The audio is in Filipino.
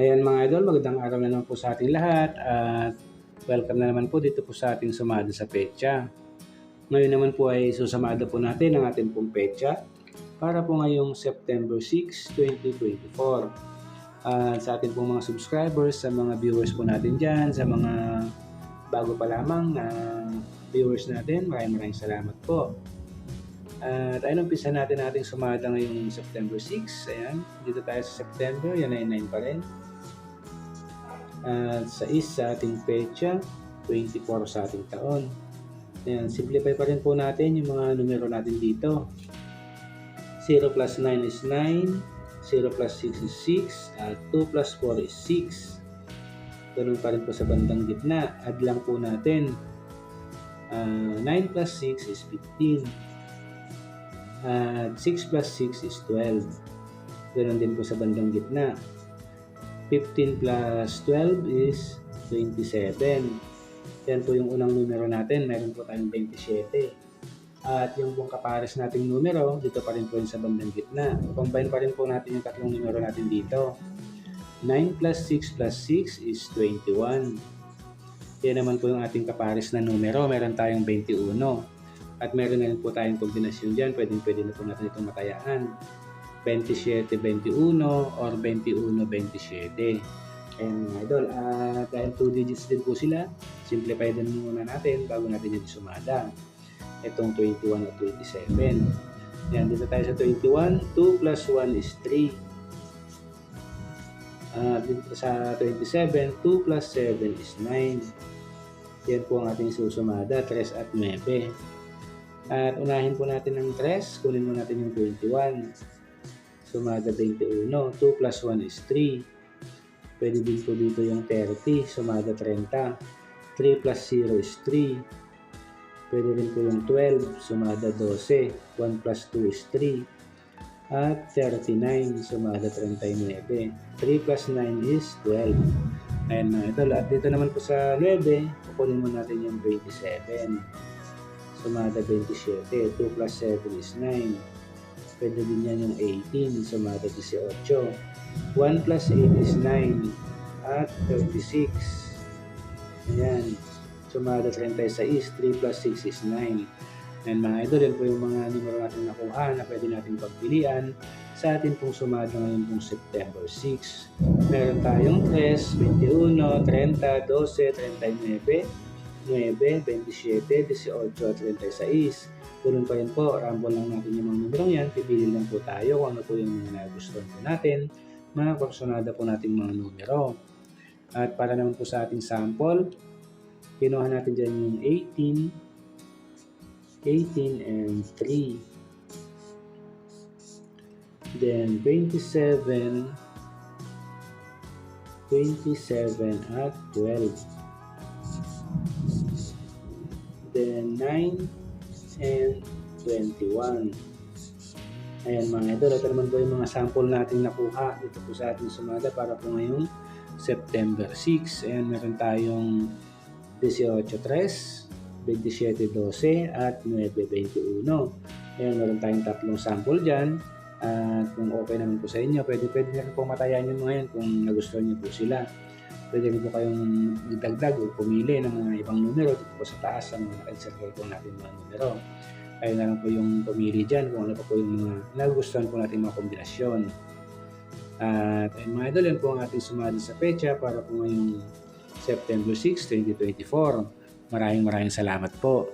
Ayan mga idol, magandang araw na naman po sa ating lahat at welcome na naman po dito po sa ating sumada sa pecha. Ngayon naman po ay susamada po natin ang ating pong pecha para po ngayong September 6, 2024. At sa ating pong mga subscribers, sa mga viewers po natin dyan, sa mga bago pa lamang na viewers natin, maraming maraming salamat po. At ayun, umpisa natin ating sumada ngayong September 6. Ayan, dito tayo sa September, yan ay 9 pa rin. At sa is sa ating pecha, 24 sa ating taon. Ayan, simplify pa rin po natin yung mga numero natin dito. 0 plus 9 is 9, 0 plus 6 is 6, at 2 plus 4 is 6. Ganun pa rin po sa bandang gitna. Add lang po natin. Ah, 9 plus 6 is 15. At 6 plus 6 is 12. Ganun din po sa bandang gitna. 15 plus 12 is 27. Yan po yung unang numero natin. Meron po tayong 27. At yung pong kapares nating numero, dito pa rin po yun sa bandang gitna. Combine pa rin po natin yung tatlong numero natin dito. 9 plus 6 plus 6 is 21. Yan naman po yung ating kapares na numero. Meron tayong 21. At meron na rin po tayong kombinasyon dyan. Pwede, pwede na po natin itong matayaan. 27-21 or 21-27. Ayan mga idol. At dahil 2 digits din po sila, simplify din muna natin bago natin yung sumada. Itong 21 at 27. Ayan, dito tayo sa 21. 2 plus 1 is 3. At dito sa 27, 2 plus 7 is 9. Yan po ang ating susumada, 3 at 9. At unahin po natin ng 3, kunin mo natin yung 21. Sumada 21. 2 plus 1 is 3. Pwede din po dito yung 30. Sumada 30. 3 plus 0 is 3. Pwede rin po yung 12. Sumada 12. 1 plus 2 is 3. At 39. Sumada 39. 3 plus 9 is 12. Ayan mga idol. At dito naman po sa 9, kukunin mo natin yung 27. Sumada 27. 2 plus 7 is 9. Pwede din yan yung 18. Sumada 18. 1 plus 8 is 9. At 36. Ayan. Sumada 36. 3 plus 6 is 9. And mga idol, yan po yung mga numero natin nakuha na pwede natin pagpilian sa atin pong sumada ngayon pong September 6. Meron tayong 3, 21, 30, 12, 39, 9, 27, 18 at 36. Ganun pa rin po, ramble lang natin yung mga numero yan. Pipili lang po tayo kung ano po yung mga nagustuhan po natin. Mga kursunada po natin mga numero. At para naman po sa ating sample, kinuha natin dyan yung 18, 18 and 3. Then 27, 27 at 12. Then 9 and 21. Ayan mga idol, ito naman po yung mga sample natin nakuha dito po sa ating sumada para po ngayong September 6. Ayan, meron tayong 18.3, 27.12 at 9.21. Ayan, meron tayong tatlong sample dyan. At kung okay naman po sa inyo, pwede, pwede na po matayan yun mga yan kung nagustuhan niyo po sila. Pwede rin po kayong idagdag o pumili ng mga ibang numero dito po sa taas ang mga po natin mga numero. Kayo na lang po yung pumili dyan kung ano pa po yung mga nagustuhan po natin mga kombinasyon. At ayun mga idol, yan po ang ating sumali sa pecha para po ngayong September 6, 2024. Maraming maraming salamat po.